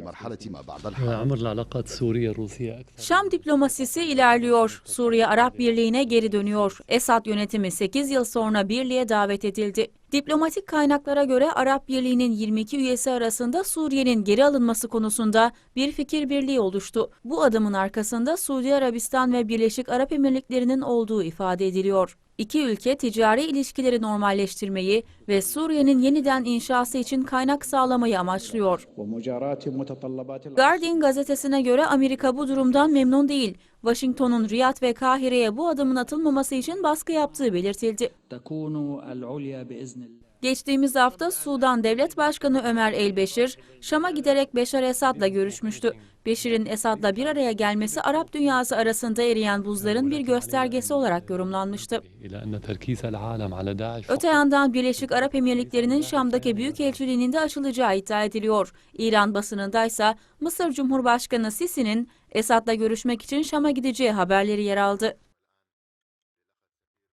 في مرحلة ما بعد الحرب عمر العلاقات السورية الروسية أكثر Şam diplomasisi ilerliyor. Suriye Arap Birliği'ne geri dönüyor. Esad yönetimi 8 yıl sonra birliğe davet edildi. Diplomatik kaynaklara göre Arap Birliği'nin 22 üyesi arasında Suriye'nin geri alınması konusunda bir fikir birliği oluştu. Bu adımın arkasında Suudi Arabistan ve Birleşik Arap Emirlikleri'nin olduğu ifade ediliyor. İki ülke ticari ilişkileri normalleştirmeyi ve Suriye'nin yeniden inşası için kaynak sağlamayı amaçlıyor. Guardian gazetesine göre Amerika bu durumdan memnun değil. Washington'un Riyad ve Kahire'ye bu adımın atılmaması için baskı yaptığı belirtildi. Geçtiğimiz hafta Sudan Devlet Başkanı Ömer Elbeşir, Şam'a giderek Beşar Esad'la görüşmüştü. Beşir'in Esad'la bir araya gelmesi Arap dünyası arasında eriyen buzların bir göstergesi olarak yorumlanmıştı. Öte yandan Birleşik Arap Emirlikleri'nin Şam'daki büyük elçiliğinin de açılacağı iddia ediliyor. İran basınındaysa Mısır Cumhurbaşkanı Sisi'nin Esad'la görüşmek için Şam'a gideceği haberleri yer aldı.